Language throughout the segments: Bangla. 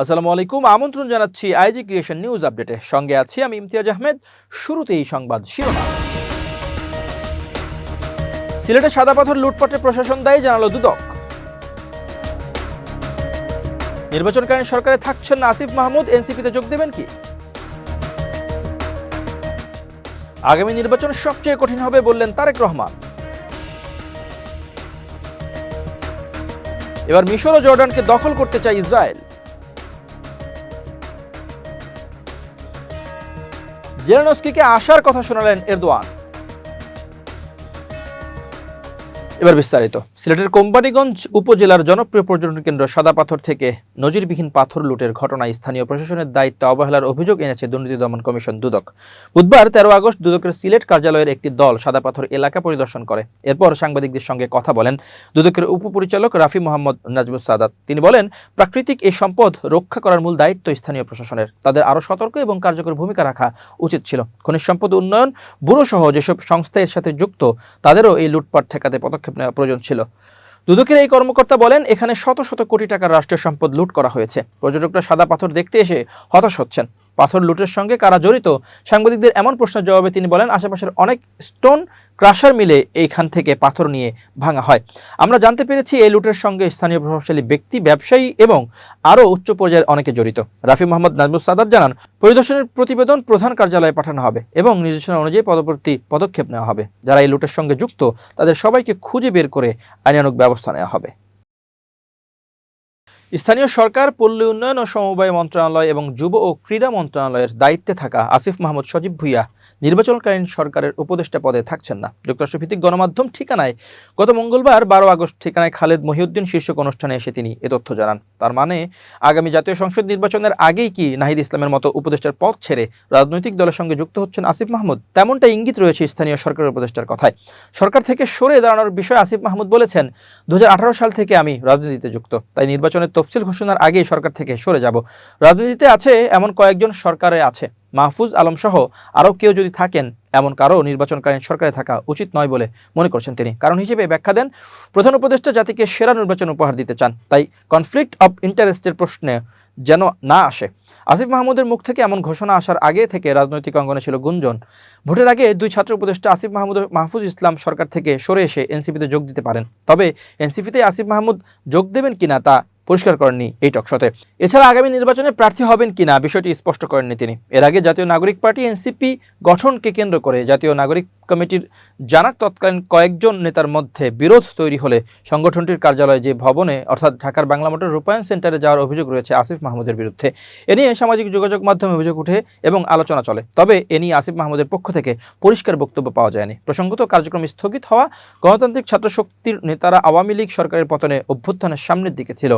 আসসালামু আলাইকুম, আমন্ত্রণ জানাচ্ছি আইজি ক্রিয়েশন নিউজ আপডেটে। সঙ্গে আছি আমি ইমতিয়াজ আহমেদ। শুরুতেই সংবাদ শিরোনাম। সিলেটে সাদা পাথর লুটপাটে প্রশাসন দায়ী, জানালো দুদক। নির্বাচনকালীন সরকারে থাকছেন আসিফ মাহমুদ, এনসিপিতে যোগ দেবেন কি? আগামী নির্বাচন সবচেয়ে কঠিন হবে বললেন তারেক রহমান। এবার মিশর ও জর্ডানকে দখল করতে চায় ইসরায়েল। জেলেনস্কিকে আসার কথা শোনালেন এরদোয়ান। এবার বিস্তারিত। সিলেটের কোম্পানিগঞ্জ উপজেলার জনপ্রিয় পর্যটন কেন্দ্র সাদা পাথর থেকে নজিরবিহীন পাথর লুটের ঘটনায় স্থানীয় প্রশাসনের দায়িত্ব অবহেলার অভিযোগ এনেছে দুর্নীতি দমন কমিশন দুদক। বুধবার তেরো আগস্ট দুদকের সিলেট কার্যালয়ের একটি দল সাদা পাথর এলাকা পরিদর্শন করে। এরপর সাংবাদিকদের সঙ্গে কথা বলেন দুদকের উপপরিচালক রাফি মোহাম্মদ নাজমুস সাদাত। তিনি বলেন, প্রাকৃতিক এই সম্পদ রক্ষা করার মূল দায়িত্ব স্থানীয় প্রশাসনের। তাদের আরও সতর্ক এবং কার্যকর ভূমিকা রাখা উচিত ছিল। খনিজ সম্পদ উন্নয়ন ব্যুরো সহ যেসব সংস্থা এর সাথে যুক্ত, তাদেরও এই লুটপাট ঠেকাতে পদক্ষেপ নেওয়া প্রয়োজন ছিল। দুদকের এই কর্মকর্তা বলেন, এখানে শত শত কোটি টাকার রাষ্ট্রীয় সম্পদ লুট করা হয়েছে। পর্যটকরা সাদা পাথর দেখতে এসে হতাশ হচ্ছেন। পাথর লুটের সঙ্গে কারা জড়িত? সাংবাদিকদের এমন প্রশ্নের জবাবে তিনি বলেন, আশেপাশের অনেক স্টোন ক্রাশার মিলে এইখান থেকে পাথর নিয়ে ভাঙা হয়। আমরা জানতে পেরেছি এই লুটের সঙ্গে স্থানীয় প্রভাবশালী ব্যক্তি, ব্যবসায়ী এবং আরও উচ্চ পর্যায়ের অনেকে জড়িত। রাফি মোহাম্মদ নাজমুস সাদাত জানান, পরিদর্শনের প্রতিবেদন প্রধান কার্যালয়ে পাঠানো হবে এবং নির্দেশনা অনুযায়ী পরবর্তী পদক্ষেপ নেওয়া হবে। যারা এই লুটের সঙ্গে যুক্ত, তাদের সবাইকে খুঁজে বের করে আইনানুক ব্যবস্থা নেওয়া হবে। স্থানীয় সরকার, পল্লী উন্নয়ন ও সমবায় মন্ত্রণালয় এবং যুব ও ক্রীড়া মন্ত্রণালয়ের দায়িত্বে থাকা আসিফ মাহমুদ সজীব ভুইয়া নির্বাচনকালীন সরকারের উপদেষ্টা পদে থাকছেন না। যুক্তরাষ্ট্রভিত্তিক গণমাধ্যম ঠিকানায় গত মঙ্গলবার বারো আগস্ট ঠিকানায় খালেদ মহিউদ্দিন শীর্ষক অনুষ্ঠানে এসে তিনি এ তথ্য জানান। তার মানে আগামী জাতীয় সংসদ নির্বাচনের আগেই কি নাহিদ ইসলামের মতো উপদেষ্টার পদ ছেড়ে রাজনৈতিক দলের সঙ্গে যুক্ত হচ্ছেন আসিফ মাহমুদ? তেমনটা ইঙ্গিত রয়েছে স্থানীয় সরকারের উপদেষ্টার কথায়। সরকার থেকে সরে দাঁড়ানোর বিষয়ে আসিফ মাহমুদ বলেছেন দু হাজার আঠারো সাল থেকে আমি রাজনীতিতে যুক্ত। তাই নির্বাচনের তফসিল ঘোষণার আগেই সরকার থেকে সরে যাব। রাজনীতিতে আছে এমন কয়েকজন সরকারে আছে। মাহফুজ আলম সহ আরও কেউ যদি থাকেন, এমন কারও নির্বাচনকালীন সরকারে থাকা উচিত নয় বলে মনে করছেন তিনি। কারণ হিসেবে ব্যাখ্যা দেন, প্রধান উপদেষ্টা জাতিকে সেরা নির্বাচন উপহার দিতে চান। তাই কনফ্লিক্ট অব ইন্টারেস্টের প্রশ্নে যেন না আসে। আসিফ মাহমুদের মুখ থেকে এমন ঘোষণা আসার আগে থেকে রাজনৈতিক অঙ্গনে ছিল গুঞ্জন। ভোটের আগে দুই ছাত্র উপদেষ্টা আসিফ মাহমুদ, মাহফুজ ইসলাম সরকার থেকে সরে এসে এনসিপিতে যোগ দিতে পারেন। তবে এনসিপিতে আসিফ মাহমুদ যোগ দেবেন কিনা তা পরিষ্কার করেননি এই টকশতে। এছাড়া আগামী নির্বাচনে প্রার্থী হবেন কিনা বিষয়টি স্পষ্ট করেননি তিনি। এর আগে জাতীয় নাগরিক পার্টি এনসিপি গঠনকে কেন্দ্র করে জাতীয় নাগরিক কমিটির জানাক তৎকালীন কয়েকজন নেতার মধ্যে বিরোধ তৈরি হলে সংগঠনটির কার্যালয়ে যে ভবনে, অর্থাৎ ঢাকার বাংলা মোটর রূপায়ণ সেন্টারে যাওয়ার অভিযোগ রয়েছে আসিফ মাহমুদের বিরুদ্ধে। এ নিয়ে সামাজিক যোগাযোগ মাধ্যমে অভিযোগ উঠে এবং আলোচনা চলে। তবে এ নিয়ে আসিফ মাহমুদের পক্ষ থেকে পরিষ্কার বক্তব্য পাওয়া যায়নি। প্রসঙ্গত কার্যক্রম স্থগিত হওয়া গণতান্ত্রিক ছাত্র শক্তির নেতারা আওয়ামী লীগ সরকারের পতনে অভ্যুত্থানের সামনের দিকে ছিল।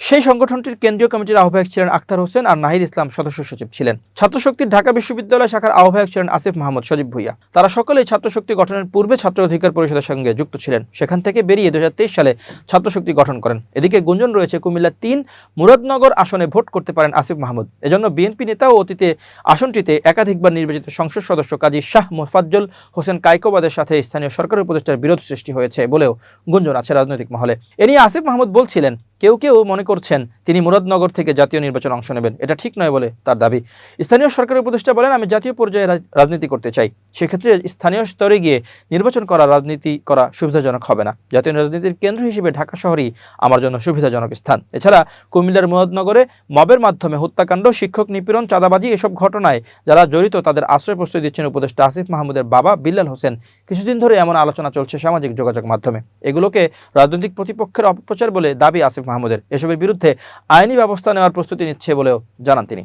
সেই সংগঠনটির কেন্দ্রীয় কমিটির আহ্বায়ক ছিলেন আখতার হোসেন আর নাহিদ ইসলাম সদস্য সচিব ছিলেন। ছাত্রশক্তির ঢাকা বিশ্ববিদ্যালয় শাখার আহ্বায়ক ছিলেন আসিফ মাহমুদ সজীব ভুইয়া। তারা সকলেই ছাত্রশক্তি গঠনের পূর্বে ছাত্র অধিকার পরিষদের সঙ্গে যুক্ত ছিলেন। সেখান থেকে বেরিয়ে দুহাজার তেইশ সালে ছাত্রশক্তি গঠন করেন। এদিকে গুঞ্জন রয়েছে কুমিল্লা তিন মুরাদনগর আসনে ভোট করতে পারেন আসিফ মাহমুদ। এজন্য বিএনপি নেতা ও অতীতে আসনটিতে একাধিকবার নির্বাচিত সংসদ সদস্য কাজী শাহ মোফাজ্জল হোসেন কাইকোবাদের সাথে স্থানীয় সরকার উপদেষ্টার বিরোধ সৃষ্টি হয়েছে বলেও গুঞ্জন আছে রাজনৈতিক মহলে। এ নিয়ে আসিফ মাহমুদ বলছিলেন কেউ কেউ মনে করছেন তিনি মুরাদনগর থেকে জাতীয় নির্বাচন অংশ নেবেন। এটা ঠিক নয় বলে তার দাবি। স্থানীয় সরকারের উপদেষ্টা বলেন, আমি জাতীয় পর্যায়ে রাজনীতি করতে চাই। সেক্ষেত্রে স্থানীয় স্তরে গিয়ে নির্বাচন করা, রাজনীতি করা সুবিধাজনক হবে না। জাতীয় রাজনীতির কেন্দ্র হিসেবে ঢাকা শহরই আমার জন্য সুবিধাজনক স্থান। এছাড়া কুমিল্লার মুরাদনগরে মবের মাধ্যমে হত্যাকাণ্ড, শিক্ষক নিপীড়ন, চাঁদাবাজি এসব ঘটনায় যারা জড়িত তাদের আশ্রয় প্রশ্রয় দিচ্ছেন উপদেষ্টা আসিফ মাহমুদের বাবা বিল্লাল হোসেন। কিছুদিন ধরে এমন আলোচনা চলছে সামাজিক যোগাযোগ মাধ্যমে। এগুলোকে রাজনৈতিক প্রতিপক্ষের অপপ্রচার বলে দাবি আসিফ মাহমুদের। এসবের বিরুদ্ধে আইনি ব্যবস্থা নেওয়ার প্রস্তুতি নিচ্ছে বলেও জানান তিনি।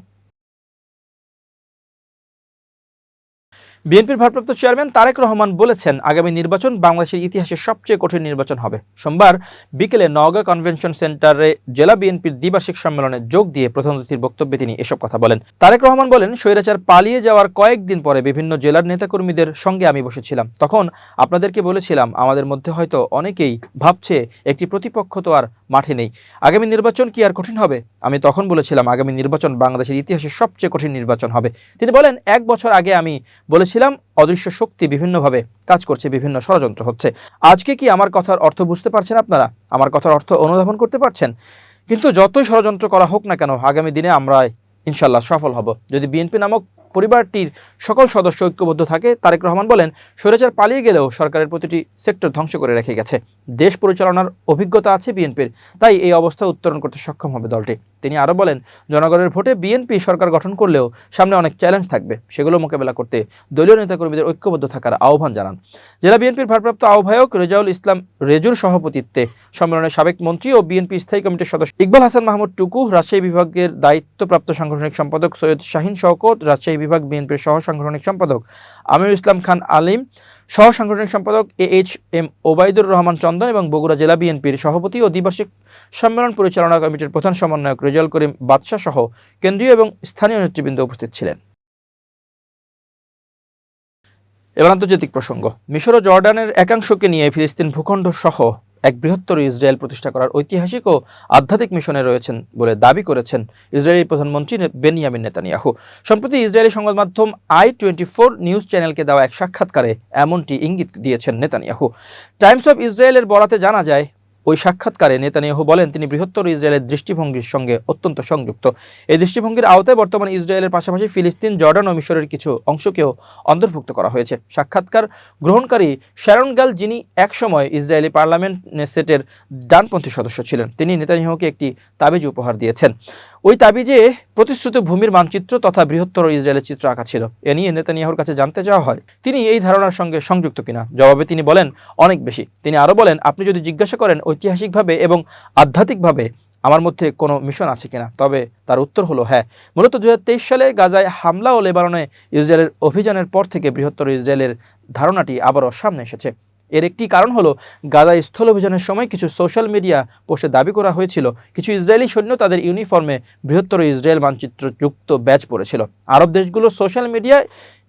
বিএনপির ভারপ্রাপ্ত চেয়ারম্যান তারেক রহমান বলেছেন, আগামী নির্বাচন বাংলাদেশের ইতিহাসে সবচেয়ে কঠিন নির্বাচন হবে। সোমবার বিকেলে নওগাঁ কনভেনশন সেন্টারে জেলা বিএনপির দ্বিবার্ষিক সম্মেলনে যোগ দিয়ে প্রধান অতিথির বক্তব্যে তিনি এসব কথা বলেন। তারেক রহমান বলেন, স্বৈরাচার পালিয়ে যাওয়ার কয়েকদিন পরে বিভিন্ন জেলার নেতাকর্মীদের সঙ্গে আমি বসেছিলাম। তখন আপনাদেরকে বলেছিলাম, আমাদের মধ্যে হয়তো অনেকেই ভাবছে একটি প্রতিপক্ষ তো আর মাঠে নেই। আগামী নির্বাচন কি আর কঠিন হবে? আমি তখন বলেছিলাম, আগামী নির্বাচন বাংলাদেশের ইতিহাসে সবচেয়ে কঠিন নির্বাচন হবে। তিনি বলেন, এক বছর আগে আমি বলেছিলাম, অদৃশ্য শক্তি বিভিন্নভাবে কাজ করছে, বিভিন্ন ষড়যন্ত্র হচ্ছে। আজকে কি আমার কথার অর্থ বুঝতে পারছেন আপনারা? আমার কথার অর্থ অনুধাবন করতে পারছেন? কিন্তু যতই ষড়যন্ত্র করা হোক না কেন, আগামী দিনে আমরা ইনশাল্লাহ সফল হব। যদি বিএনপি নামক পরিবারটির সকল সদস্য ঐক্যবদ্ধ থাকে, তারেক রহমান বলেন, স্বৈরাচার পালিয়ে গেলেও সরকারের প্রতিটি সেক্টর ধ্বংস করে রেখে গেছে। দেশ পরিচালনার অভিজ্ঞতা আছে বিএনপির, তাই এই অবস্থা উত্তরণ করতে সক্ষম হবে দলটি। তিনি আরও বলেন, জনগণের ভোটে বিএনপি সরকার গঠন করলেও সামনে অনেক চ্যালেঞ্জ থাকবে। সেগুলো মোকাবেলা করতে দলীয় নেতাকর্মীদের ঐক্যবদ্ধ থাকার আহ্বান জানান। জেলা বিএনপির ভারপ্রাপ্ত আহ্বায়ক রেজাউল ইসলাম রেজুর সভাপতিত্বে সম্মেলনের সাবেক মন্ত্রী ও বিএনপি স্থায়ী কমিটির সদস্য ইকবাল হাসান মাহমুদ টুকু, রাজশাহী বিভাগের দায়িত্বপ্রাপ্ত সাংগঠনিক সম্পাদক সৈয়দ শাহিন শওকত, রাজশাহী বিভাগ বিএনপির সহ সাংগঠনিক সম্পাদক আমির ইসলাম খান আলিম সহ সাংগঠনিক সম্পাদক A H M Obaidur Rahman Chandan এবং বগুড়া জেলা বিএনপির সভাপতি ও দ্বিবার্ষিক সম্মেলন পরিচালনা কমিটির প্রধান সমন্বয়ক রেজাল করিম বাদশাহ সহ কেন্দ্রীয় এবং স্থানীয় নেতৃবৃন্দ উপস্থিত ছিলেন। এবার আন্তর্জাতিক প্রসঙ্গ। মিশর ও জর্ডানের একাংশকে নিয়ে ফিলিস্তিন ভূখণ্ড সহ এক বৃহত্তর ইসরায়েল প্রতিষ্ঠা করার ঐতিহাসিক ও আধ্যাত্মিক মিশনে রয়েছেন বলে দাবি করেছেন ইসরায়েলি প্রধানমন্ত্রী বেনিয়ামিন নেতানিয়াহু। সম্প্রতি ইসরায়েলি সংবাদ মাধ্যম আই টোয়েন্টি ফোর নিউজ চ্যানেলকে দেওয়া এক সাক্ষাৎকারে এমনটি ইঙ্গিত দিয়েছেন নেতানিয়াহু। টাইমস অফ ইসরায়েলের বরাতে জানা যায় ওই সাক্ষাৎকারে নেতানিয়াহু বলেন, তিনি বৃহত্তর ইসরায়েলের দৃষ্টিভঙ্গির সঙ্গে অত্যন্ত সংযুক্ত। এই দৃষ্টিভঙ্গির আওতায় বর্তমান ইসরায়েলের পাশাপাশি ফিলিস্তিন, জর্ডান ও মিশরের কিছু অংশকেও অন্তর্ভুক্ত করা হয়েছে। সাক্ষাৎকার গ্রহণকারী শ্যারন গাল যিনি একসময় ইসরায়েলি পার্লামেন্ট সেটের ডানপন্থী সদস্য ছিলেন, তিনি নেতানিয়াহুকে একটি তাবিজ উপহার দিয়েছেন। ওই তাবিজে প্রতিশ্রুত ভূমির মানচিত্র তথা বৃহত্তর ইসরায়েলের চিত্র আঁকা ছিল, এ নিয়ে নেতানিয়াহুর কাছে জানতে চাওয়া হয়, তিনি এই ধারণার সঙ্গে সংযুক্ত কিনা। জবাবে তিনি বলেন, অনেক বেশি। তিনি আরও বলেন, আপনি যদি জিজ্ঞাসা করেন ঐতিহাসিকভাবে এবং আধ্যাত্মিকভাবে আমার মধ্যে কোনো মিশন আছে কিনা, তবে তার উত্তর হলো হ্যাঁ। মূলত দুই হাজার তেইশ সালে গাজায় হামলা ও লেবাননে ইসরায়েলের অভিযানের পর থেকে বৃহত্তর ইসরায়েলের ধারণাটি আবারও সামনে এসেছে। এর একটি কারণ হলো, গাজা স্থল অভিযানের সময় কিছু সোশ্যাল মিডিয়া পোস্টে দাবি করা হয়েছিল, কিছু ইসরায়েলি সৈন্য তাদের ইউনিফর্মে বৃহত্তর ইসরায়েল মানচিত্র যুক্ত ব্যাচ পড়েছিল আরব দেশগুলো সোশ্যাল মিডিয়া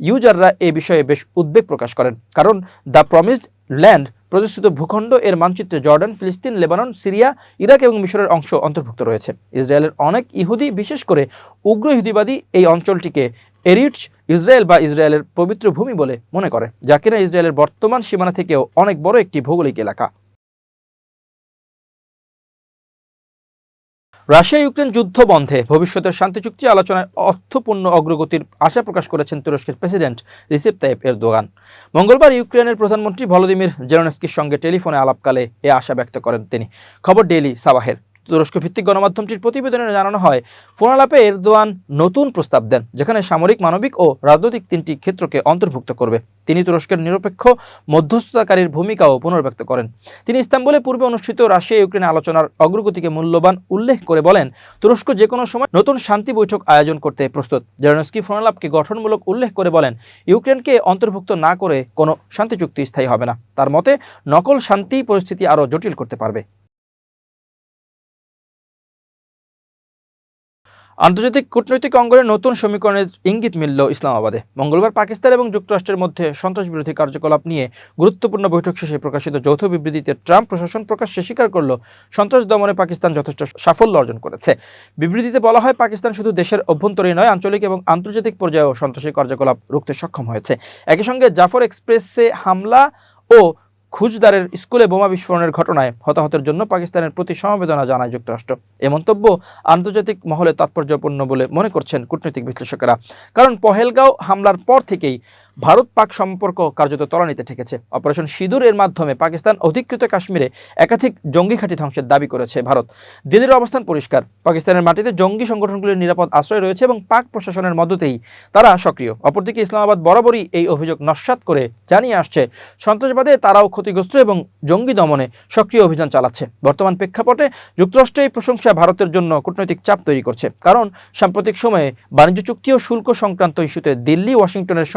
ইউজাররা এ বিষয়ে বেশ উদ্বেগ প্রকাশ করেন। কারণ দ্য প্রমিসড ল্যান্ড প্রতিষ্ঠিত ভূখণ্ড এর মানচিত্রে জর্ডান, ফিলিস্তিন, লেবানন, সিরিয়া, ইরাক এবং মিশরের অংশ অন্তর্ভুক্ত রয়েছে। ইসরায়েলের অনেক ইহুদি, বিশেষ করে উগ্র ইহুদিবাদী এই অঞ্চলটিকে এরিটস ইসরায়েল বা ইসরায়েলের পবিত্র ভূমি বলে মনে করে, যা কিনা ইসরায়েলের বর্তমান সীমানা থেকেও অনেক বড় একটি ভৌগোলিক এলাকা। রাশিয়া ইউক্রেন যুদ্ধ বন্ধে ভবিষ্যতের শান্তি চুক্তি আলোচনায় অর্থপূর্ণ অগ্রগতির আশা প্রকাশ করেছেন তুরস্কের প্রেসিডেন্ট রিসেপ তাইপ এরদোগান। মঙ্গলবার ইউক্রেনের প্রধানমন্ত্রী ভলোদিমির জেরোনস্কির সঙ্গে টেলিফোনে আলাপকালে এ আশা ব্যক্ত করেন তিনি। খবর ডেইলি সাবাহের। তুরস্ক ভিত্তিক গণমাধ্যমটির প্রতিবেদনে জানানো হয়, ফোনালাপে এরদোয়ান নতুন প্রস্তাব দেন, যেখানে সামরিক, মানবিক ও রাজনৈতিক তিনটি ক্ষেত্রকে অন্তর্ভুক্ত করবে। তিনি তুরস্কের নিরপেক্ষ, মধ্যস্থতাকারীর ভূমিকাও পুনর্ব্যক্ত করেন। তিনি ইস্তাম্বুলে পূর্বে অনুষ্ঠিত রাশিয়া ইউক্রেন আলোচনার অগ্রগতিকে মূল্যবান উল্লেখ করে বলেন, তুরস্ক যে কোনো সময় নতুন শান্তি বৈঠক আয়োজন করতে প্রস্তুত। জেরনস্কি ফোনালাপকে গঠনমূলক উল্লেখ করে বলেন, ইউক্রেনকে অন্তর্ভুক্ত না করে কোনো শান্তি চুক্তি স্থায়ী হবে না। তার মতে, নকল শান্তি পরিস্থিতি আরও জটিল করতে পারবে। আন্তর্জাতিক কূটনৈতিক অঙ্গনের নতুন সমীকরণের ইঙ্গিত মিলল ইসলামাবাদে। মঙ্গলবার পাকিস্তান এবং যুক্তরাষ্ট্রের মধ্যে সন্ত্রাস বিরোধী কার্যকলাপ নিয়ে গুরুত্বপূর্ণ বৈঠক শেষে প্রকাশিত যৌথ বিবৃতিতে ট্রাম্প প্রশাসন প্রকাশ্যে স্বীকার করল, সন্ত্রাস দমনে পাকিস্তান যথেষ্ট সাফল্য অর্জন করেছে। বিবৃতিতে বলা হয়, পাকিস্তান শুধু দেশের অভ্যন্তরীণ নয়, আঞ্চলিক এবং আন্তর্জাতিক পর্যায়েও সন্ত্রাসী কার্যকলাপ রুখতে সক্ষম হয়েছে। একই সঙ্গে জাফর এক্সপ্রেসে হামলা ও খুজদারের স্কুলে বোমা বিস্ফোরণের ঘটনায় হতাহতের জন্য পাকিস্তানের প্রতি সমবেদনা জানায় যুক্তরাষ্ট্র। এ মন্তব্য আন্তর্জাতিক মহলে তাৎপর্যপূর্ণ বলে মনে করছেন কূটনৈতিক বিশ্লেষকেরা। কারণ পহেলগাঁও হামলার পর থেকেই ভারত পাক সম্পর্ক কার্যত তলানিতে ঠেকেছে। অপারেশন সিঁদুর এর মাধ্যমে পাকিস্তান অধিকৃত কাশ্মীরে একাধিক জঙ্গি ঘাঁটি ধ্বংসের দাবি করেছে ভারত। দিল্লির অবস্থান পরিষ্কার। পাকিস্তানের মাটিতে জঙ্গি সংগঠনগুলির নিরাপদ আশ্রয় রয়েছে এবং পাক প্রশাসনের মদতেই তারা সক্রিয়। অপরদিকে ইসলামাবাদ বরাবরই এই অভিযোগ নস্বাত করে জানিয়ে আসছে, সন্ত্রাসবাদে তারাও ক্ষতিগ্রস্ত এবং জঙ্গি দমনে সক্রিয় অভিযান চালাচ্ছে। বর্তমান প্রেক্ষাপটে যুক্তরাষ্ট্র এই প্রশংসা ভারতের জন্য কূটনৈতিক চাপ তৈরি করছে। কারণ সাম্প্রতিক সময়ে বাণিজ্য চুক্তি ও শুল্ক সংক্রান্ত ইস্যুতে দিল্লি, ওয়াশিংটনের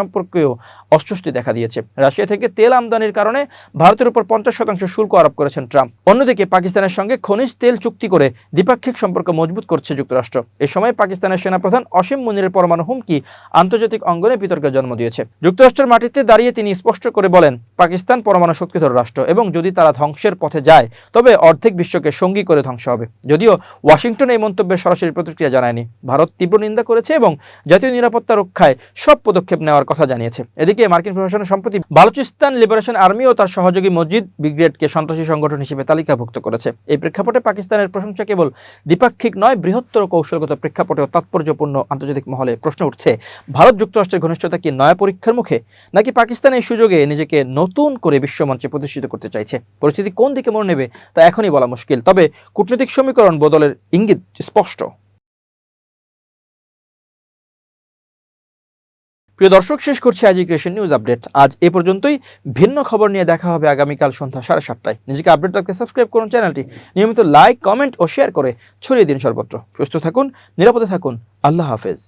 সম্পর্কেও অস্বস্তি দেখা দিয়েছে। রাশিয়া থেকে তেল আমদানির কারণে ভারতের উপর পঞ্চাশ শতাংশ শুল্ক আরোপ করেছেন ট্রাম্প। অন্যদিকে পাকিস্তানের সঙ্গে খনিজ তেল চুক্তি করে দ্বিপাক্ষিক সম্পর্ক মজবুত করছে যুক্তরাষ্ট্র। এ সময় পাকিস্তানের সেনাপ্রধান অসীম মুনিরের পরমাণু হুমকি আন্তর্জাতিক অঙ্গনে বিতর্কের জন্ম দিয়েছে। যুক্তরাষ্ট্রের মাটিতে দাঁড়িয়ে তিনি স্পষ্ট করে বলেন, পাকিস্তান পরমাণু শক্তিধর রাষ্ট্র এবং যদি তারা ধ্বংসের পথে যায়, তবে অর্ধেক বিশ্বকে সঙ্গী করে ধ্বংস হবে। যদিও ওয়াশিংটন এই মন্তব্যের সরাসরি প্রতিক্রিয়া জানায়নি। ভারত তীব্র নিন্দা করেছে এবং জাতীয় নিরাপত্তা রক্ষায় সব পদক্ষেপ নেওয়ার কথা জানিয়েছে। রয়েছে। এদিকে মার্কিন প্রশাসন সম্প্রতি বালুচিস্তান লিবারেশন আর্মি ও তার সহযোগী মসজিদ ব্রিগেডকে সন্ত্রাসী সংগঠন হিসেবে তালিকাভুক্ত করেছে। এই প্রেক্ষাপটে পাকিস্তানের প্রশংসা কেবল দ্বিপাক্ষিক নয়, বৃহত্তর কৌশলগত প্রেক্ষাপটেও তাৎপর্যপূর্ণ আন্তর্জাতিক মহলে প্রশ্ন উঠছে, ভারত যুক্তরাষ্ট্রের ঘনিষ্ঠতা কি নয়া পরীক্ষার মুখে, নাকি পাকিস্তান এই সুযোগে নিজেকে নতুন করে বিশ্বমঞ্চে প্রতিষ্ঠিত করতে চাইছে? পরিস্থিতি কোন দিকে মনে নেবে তা এখনই বলা মুশকিল। তবে কূটনৈতিক সমীকরণ বদলের ইঙ্গিত স্পষ্ট। প্রিয় দর্শক, শেষ করছি আজ ক্রিয়েশন নিউজ আপডেট। আজ এ পর্যন্তই। ভিন্ন খবর নিয়ে দেখা হবে আগামীকাল সন্ধ্যা সাড়ে সাতটায়। নিজেকে আপডেট রাখতে সাবস্ক্রাইব করুন চ্যানেলটি নিয়মিত লাইক কমেন্ট ও শেয়ার করে ছড়িয়ে দিন সর্বত্র। সুস্থ থাকুন, নিরাপদে থাকুন। আল্লাহ হাফেজ।